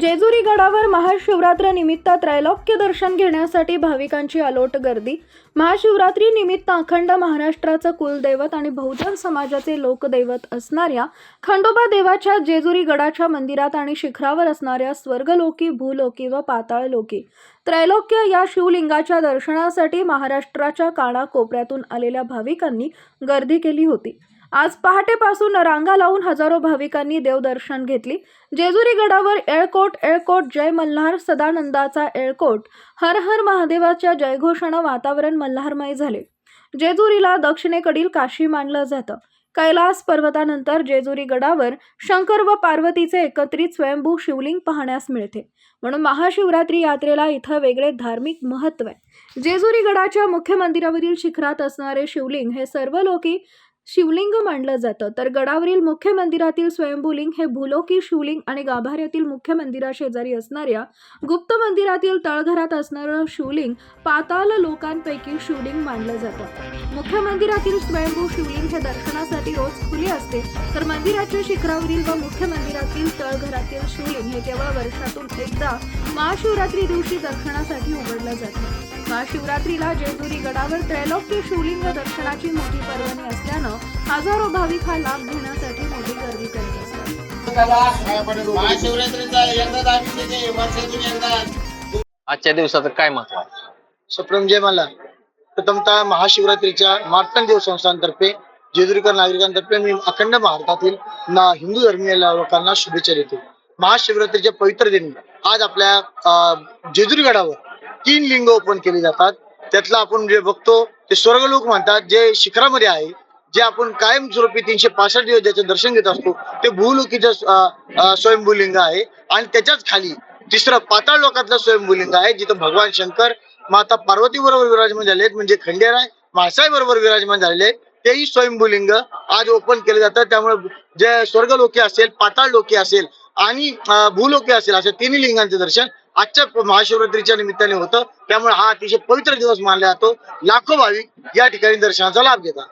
जेजुरी गडावर महाशिवरात्र निमित्त त्रैलोक्य दर्शन घेण्यासाठी भाविकांची अलोट गर्दी. महाशिवरात्री निमित्त अखंड महाराष्ट्राचं कुलदैवत आणि बहुजन समाजाचे लोकदैवत असणाऱ्या खंडोबा देवाच्या जेजुरी गडाच्या मंदिरात आणि शिखरावर असणाऱ्या स्वर्गलोकी भूलोकी व पाताळलोकी. त्रैलोक्य या शिवलिंगाच्या दर्शनासाठी महाराष्ट्राच्या कानाकोपऱ्यातून आलेल्या भाविकांनी गर्दी केली होती. आज पहाटेपासून रांगा लावून हजारो भाविकांनी देवदर्शन घेतली. जेजुरी गडावर एळकोट एळकोट जय मल्हार सदानंदाचा एळकोट हर हर महादेवाच्या जयघोषानं वातावरण मल्हारमय झाले. जेजुरीला दक्षिणेकडील काशी मानलं जातं. कैलास पर्वतानंतर जेजुरी गडावर शंकर व पार्वतीचे एकत्रित स्वयंभू शिवलिंग पाहण्यास मिळते. म्हणून महाशिवरात्री यात्रेला इथं वेगळे धार्मिक महत्त्व आहे. जेजुरी गडाच्या मुख्य मंदिरावरील शिखरात असणारे शिवलिंग हे सर्व लोकी शिवलिंग मानलं जातं. तर गडावरील मुख्य मंदिरातील स्वयंभूलिंग हे भूलोकी शिवलिंग आणि गाभाऱ्यातील मुख्य मंदिराशेजारी असणाऱ्या गुप्त मंदिरातील तळघरात असणारं शिवलिंग पाताल लोकांपैकी शिवलिंग मानलं जातं. मुख्य मंदिरातील स्वयंभू शिवलिंग हे दर्शनासाठी रोज खुले असते. तर मंदिराच्या शिखरावरील व मुख्य मंदिरातील तळघरातील शिवलिंग हे केवळ वर्षातून एकदा महाशिवरात्री दिवशी दर्शनासाठी उघडलं जातं. महाशिवरात्रीला जेजुरी गडावर त्रैलोक्य शिवलिंग दर्शनाची मोठी पर्वणी असल्यानं हजारो भाविक हा लाभ घेण्यासाठी मोठी गर्दी करत असतात. महाशिवरात्रीचा एकदा आम्ही त्याचे वर्षातून एकदा. आजच्या दिवसाचं काय महत्त्व आहे? सुप्रम जय मला. प्रथमतः महाशिवरात्रीच्या मार्तंड देव संस्थांतर्फे जेजुरीकर नागरिकांतर्फे मी अखंड भारतातील ना हिंदू धर्मीय लोकांना शुभेच्छा देतो. महाशिवरात्रीच्या पवित्र दिनी आज आपल्या अं, जेजुरी गडावर तीन लिंग ओपन केली जातात. त्यातलं आपण जे बघतो ते स्वर्गलोक म्हणतात जे शिखरामध्ये आहे जे आपण कायमस्वरूपी तीनशे पासष्ट दिवस ज्याचे दर्शन घेत असतो ते भूलोकीचं अं, अं, स्वयंभूलिंग आहे. आणि त्याच्याच खाली तिसरं पाताळ लोकातलं स्वयंभूलिंग आहे जिथं भगवान शंकर माता पार्वती बरोबर विराजमान झाले आहेत म्हणजे खंडेराय मासाई बरोबर विराजमान झालेले आहेत. तेही स्वयंभूलिंग आज ओपन केले जातात. त्यामुळे जे स्वर्गलोकी असेल पाताळ लोकी असेल आणि अं, भूलोकी असेल अशा तिन्ही लिंगांचे दर्शन आजच्या महाशिवरात्रीच्या निमित्ताने होतं. त्यामुळे हा अतिशय पवित्र दिवस मानला जातो. लाखो भाविक या ठिकाणी दर्शनाचा लाभ घेतात.